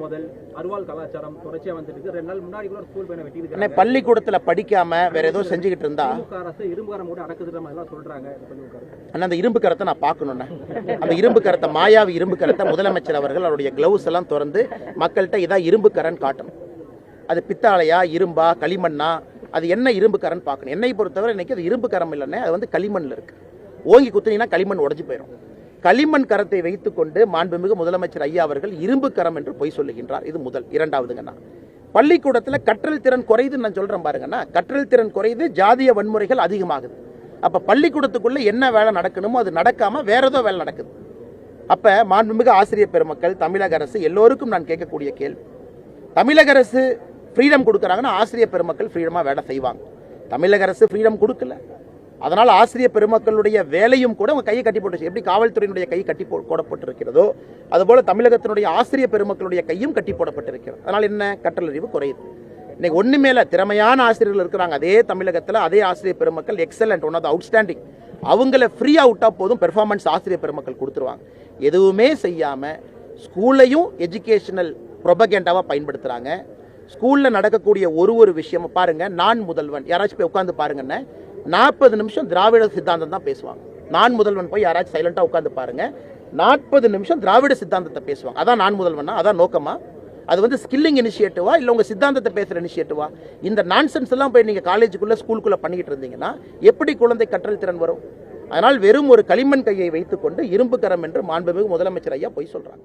முதல் அருவாள் கலாச்சாரம் தொடர்ச்சியா வந்துட்டு இருக்கு ரெண்டு நாள் முன்னாடி கூட ஸ்கூல் பையனை வெட்டி அண்ணே இருக்காங்க பள்ளிக்கூடத்துல படிக்காம வேற ஏதோ செஞ்சுக்கிட்டு இருந்தா? திமுக அரசு கூட மாதிரி எல்லாம் சொல்றாங்க. அண்ணா அந்த இரும்பு கரத்தை நான் பார்க்கணுண்ணே அந்த இரும்பு கரத்தை மாயாவி இரும்பு கரத்தை முதலமைச்சர் அவர்கள் அவருடைய கிளவுஸ் எல்லாம் திறந்து மக்கள்கிட்ட இதான் இரும்பு கரன் காட்டணும். அது பித்தாளையா இரும்பா களிமண்ணா? அது என்ன இரும்பு கரன் பார்க்கணும். என்னை பொறுத்தவரை இன்னைக்கு அது இரும்பு கரம் இல்லைன்னே அது வந்து களிமண்ல இருக்கு. ஓங்கி குத்துனீங்கன்னா களிமண் உடைஞ்சு போயிடும் களிமண் கரத்தை வைத்துக்கொண்டு மாண்புமிகு முதலமைச்சர் ஐயா அவர்கள் இரும்பு கரம் என்று பொய் சொல்லுகின்றார். இது முதல் இரண்டாவதுங்கண்ணா. பள்ளிக்கூடத்தில் கற்றல் திறன் குறையுதுன்னு நான் சொல்கிறேன் பாருங்கண்ணா. கற்றல் திறன் குறையுது ஜாதிய வன்முறைகள் அதிகமாகுது. அப்போ பள்ளிக்கூடத்துக்குள்ள என்ன வேலை நடக்கணுமோ அது நடக்காமல் வேற ஏதோ வேலை நடக்குது. அப்போ மாண்புமிகு ஆசிரியர் பெருமக்கள் தமிழக அரசு எல்லோருக்கும் நான் கேட்கக்கூடிய கேள்வி. தமிழக அரசு ஃப்ரீடம் கொடுக்குறாங்கன்னா ஆசிரியர் பெருமக்கள் ஃப்ரீடமாக வேலை செய்வாங்க. தமிழக அரசு ஃப்ரீடம் கொடுக்கல. அதனால் ஆசிரியர் பெருமக்களுடைய வேலையும் கூட அவங்க கையை கட்டி போட்டுச்சு. எப்படி காவல்துறையினுடைய கை கட்டி போ போடப்பட்டிருக்கிறதோ அதுபோல் தமிழகத்தினுடைய ஆசிரியர் பெருமக்களுடைய கையும் கட்டி போடப்பட்டிருக்கிறது. அதனால் என்ன? கற்றலறிவு குறையுது. இன்னைக்கு ஒன்று இல்லை திறமையான ஆசிரியர்கள் இருக்கிறாங்க. அதே தமிழகத்தில் அதே ஆசிரியர் பெருமக்கள் எக்ஸலண்ட் ஒன் ஆஃப் அவுட்ஸ்டாண்டிங் அவங்கள ஃப்ரீயாக விட்டால் போதும் பெர்ஃபார்மன்ஸ் ஆசிரியர் பெருமக்கள் கொடுத்துருவாங்க. எதுவுமே செய்யாமல் ஸ்கூல்லையும் எஜுகேஷனல் ப்ரொபகேண்டாவாக பயன்படுத்துகிறாங்க ஸ்கூலில் நடக்கக்கூடிய ஒரு ஒரு விஷயமும் பாருங்கள் நான் முதல்வன். யாராச்சும் போய் உட்காந்து பாருங்கன்னு நாற்பது நிமிஷம் திராவிட சித்தாந்தம் தான் பேசுவாங்க. நான் முதல்வன் போய் யாராச்சும் சைலண்டாக உட்காந்து பாருங்க. நாற்பது நிமிஷம் திராவிட சித்தாந்தத்தை பேசுவாங்க. அதான் நான் முதல்வனா அதான் நோக்கமா? அது வந்து ஸ்கில்லிங் இனிஷியேட்டிவா இல்லை உங்கள் சித்தாந்தத்தை பேசுகிற இனிஷியேட்டிவா இந்த நான்சென்ஸ் எல்லாம் போய் நீங்கள் காலேஜுக்குள்ளே ஸ்கூலுக்குள்ளே பண்ணிக்கிட்டு இருந்தீங்கன்னா எப்படி குழந்தை கற்றல் திறன் வரும்? அதனால் வெறும் ஒரு களிமண் கையை வைத்துக்கொண்டு இரும்பு கரம் என்று மாண்புமிகு முதலமைச்சர் ஐயா பொய் சொல்கிறாங்க